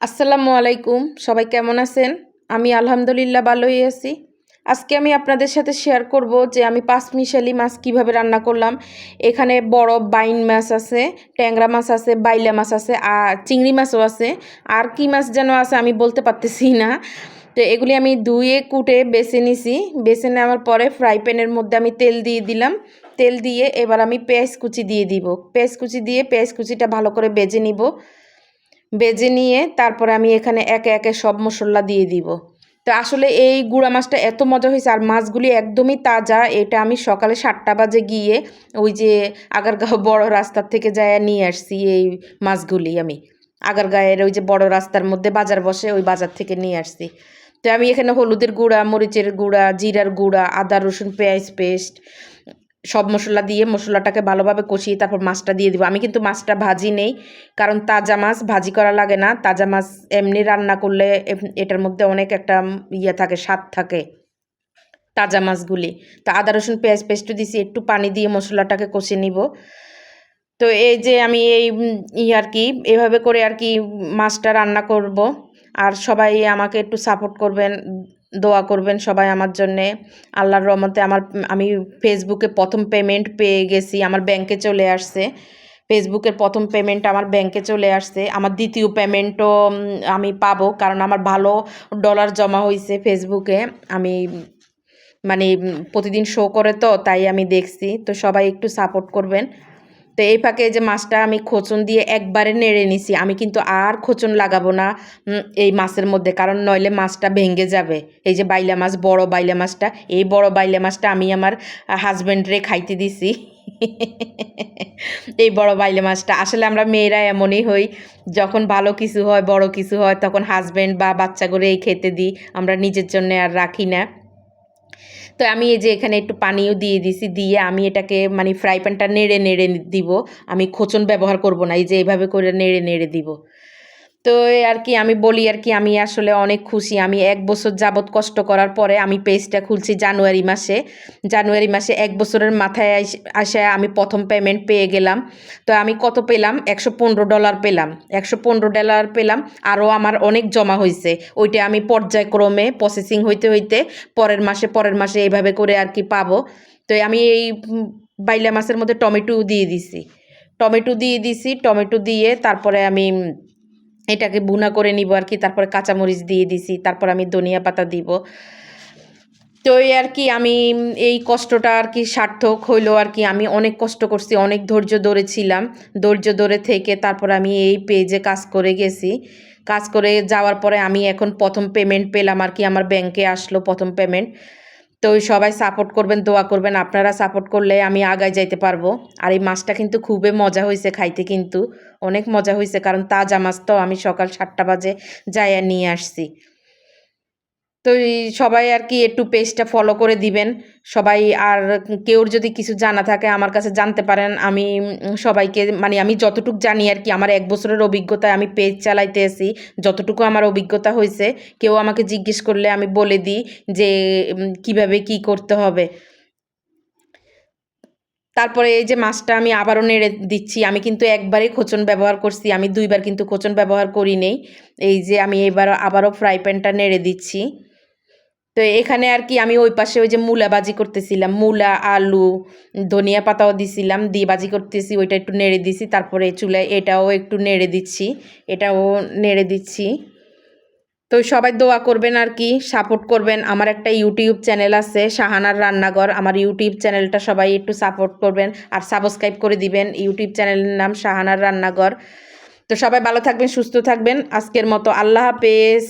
আসসালামু আলাইকুম। সবাই কেমন আছেন? আমি আলহামদুলিল্লাহ ভালোই আছি। আজকে আমি আপনাদের সাথে শেয়ার করব যে আমি পাঁচ মিশালি মাছ কীভাবে রান্না করলাম। এখানে বড় বাইন মাছ আছে, ট্যাংরা মাছ আছে, বাইলা মাছ আছে, আর চিংড়ি মাছও আছে। আর কি মাছ যেন আছে আমি বলতে পারতেছি না। তো এগুলি আমি ধুয়ে, কুটে বেছে নিছি। বেছে নেওয়ার পরে ফ্রাই প্যানের মধ্যে আমি তেল দিয়ে দিলাম। তেল দিয়ে এবার আমি পেঁয়াজ কুচি দিয়ে দিব। পেঁয়াজ কুচি দিয়ে পেঁয়াজ কুচিটা ভালো করে বেজে নিব। বেজে নিয়ে তারপরে আমি এখানে একে একে সব মশলা দিয়ে দিব। তো আসলে এই গুঁড়া মাছটা এত মজা হয়েছে, আর মাছগুলি একদমই তাজা। এটা আমি সকালে সাতটা বাজে গিয়ে ওই যে আগারগাঁও বড় রাস্তার থেকে যায় নিয়ে আসছি এই মাছগুলি আমি। আগারগাঁয়ের ওই যে বড় রাস্তার মধ্যে বাজার বসে, ওই বাজার থেকে নিয়ে আসছি। তো আমি এখানে হলুদের গুঁড়া, মরিচের গুঁড়া, জিরার গুঁড়া, আদা, রসুন, পেঁয়াজ, পেস্ট সব মশলা দিয়ে মশলাটাকে ভালোভাবে কষিয়ে তারপর মাছটা দিয়ে দিব। আমি কিন্তু মাছটা ভাজি নেই, কারণ তাজা মাছ ভাজি করা লাগে না। তাজা মাছ এমনি রান্না করলে এটার মধ্যে অনেক একটা ইয়ে থাকে, স্বাদ থাকে তাজা মাছগুলি। তো আদা, রসুন, পেঁয়াজ পেস্টও দিছি, একটু পানি দিয়ে মশলাটাকে কষে নিব। তো এই যে আমি এই ই আর কি, এভাবে করে আর কি মাছটা রান্না করব। আর সবাই আমাকে একটু সাপোর্ট করবেন দোয়া করবেন সবাই আমার জন্যে। আল্লাহর রহমতে আমার, আমি ফেসবুকে প্রথম পেমেন্ট পেয়ে গেছি, আমার ব্যাংকে চলে আসছে। ফেসবুকের প্রথম পেমেন্ট আমার ব্যাংকে চলে আসছে। আমার দ্বিতীয় পেমেন্টও আমি পাবো কারণ আমার ভালো ডলার জমা হয়েছে ফেসবুকে আমি মানে প্রতিদিন শো করে তো, তাই আমি দেখছি। তো সবাই একটু সাপোর্ট করবেন। তো এই ফাঁকে যে মাছটা আমি খোচন দিয়ে একবারে নেড়ে নিছি, আমি কিন্তু আর খোঁচন লাগাবো না এই মাছের মধ্যে, কারণ নইলে মাছটা ভেঙে যাবে। এই যে বাইলা মাছ, বড় বাইলা মাছটা, এই বড় বাইলা মাছটা আমি আমার হাজব্যান্ডরে খাইতে দিছি। এই বড় বাইলে মাছটা, আসলে আমরা মেয়েরা এমনই হই, যখন ভালো কিছু হয়, বড় কিছু হয়, তখন হাজব্যান্ড বা বাচ্চা করে এই খেতে দিই, আমরা নিজের জন্য আর রাখি না। তো আমি এই যে এখানে একটু পানিও দিয়ে দিছি, দিয়ে আমি এটাকে মানে ফ্রাই প্যানটা নেড়ে নেড়ে দিব। আমি খোচন ব্যবহার করব না, এই যে এইভাবে করে নেড়ে নেড়ে দিব। তো আর কি আমি বলি আর কি, আমি আসলে অনেক খুশি। আমি এক বছর যাবৎ কষ্ট করার পরে আমি পেজটা খুলছি জানুয়ারি মাসে। জানুয়ারি মাসে এক বছরের মাথায় আসে আমি প্রথম পেমেন্ট পেয়ে গেলাম। তো আমি কত পেলাম? একশো পনেরো ডলার পেলাম। একশো পনেরো ডলার পেলাম। আরও আমার অনেক জমা হয়েছে ওইটা আমি পর্যায়ক্রমে প্রসেসিং হইতে হইতে পরের মাসে পরের মাসে এইভাবে করে আর কি পাবো। তো আমি এই বাইলা মাছের মধ্যে টমেটো দিয়ে দিছি। টমেটো দিয়ে দিছি। টমেটো দিয়ে তারপরে আমি এটাকে ভুনা করে নিব আর কি, তারপরে কাঁচামরিচ দিয়ে দিছি, তারপর আমি ধনিয়া পাতা দিব। তো আর কি, আমি এই কষ্টটা আর কি সার্থক হইল আর কি, আমি অনেক কষ্ট করছি, অনেক ধৈর্য ধরেছিলাম ধৈর্য ধরে থেকে তারপর আমি এই পেজে কাজ করে গেছি। কাজ করে যাওয়ার পরে আমি এখন প্রথম পেমেন্ট পেলাম আর কি, আমার ব্যাংকে আসলো প্রথম পেমেন্ট তো ওই সবাই সাপোর্ট করবেন, দোয়া করবেন। আপনারা সাপোর্ট করলে আমি আগায় যাইতে পারব। আর এই মাছটা কিন্তু খুবই মজা হয়েছে খাইতে কিন্তু। অনেক মজা হয়েছে কারণ তাজা মাছ তো আমি সকাল সাতটা বাজে যাইয়া নিয়ে আসছি। তো সবাই আর কি একটু পেজটা ফলো করে দিবেন। সবাই আর কেউর যদি কিছু জানা থাকে আমার কাছে জানতে পারেন। আমি সবাইকে মানে আমি যতটুকু জানি আর কি, আমার এক বছরের অভিজ্ঞতায় আমি পেজ চালাইতে আসি যতটুকু আমার অভিজ্ঞতা হয়েছে, কেউ আমাকে জিজ্ঞেস করলে আমি বলে দিই যে কীভাবে কি করতে হবে। তারপরে এই যে মাছটা আমি আবারও নেড়ে দিচ্ছি। আমি কিন্তু একবারই খোচন ব্যবহার করছি। আমি দুইবার কিন্তু খোচন ব্যবহার করি নেই। এই যে আমি এবার আবারও ফ্রাই প্যানটা নেড়ে দিচ্ছি। তো এখানে আর কি আমি ওই পাশে ওই যে মূলা বাজি করতেছিলাম, মূলা, আলু, ধনিয়া পাতাও দিছিলাম, দিয়ে বাজি করতেছি, ওইটা একটু নেড়ে দিছি, তারপরে চুলায় এটাও একটু নেড়ে দিচ্ছি, এটাও নেড়ে দিচ্ছি। তো সবাই দোয়া করবেন আর কি, সাপোর্ট করবেন। আমার একটা ইউটিউব চ্যানেল আছে, শাহানার রান্নাঘর, আমার ইউটিউব চ্যানেলটা সবাই একটু সাপোর্ট করবেন আর সাবস্ক্রাইব করে দিবেন, ইউটিউব চ্যানেলের নাম শাহানার রান্নাঘর। তো সবাই ভালো থাকবেন, সুস্থ থাকবেন, আজকের মতো আল্লাহ হাফেজ।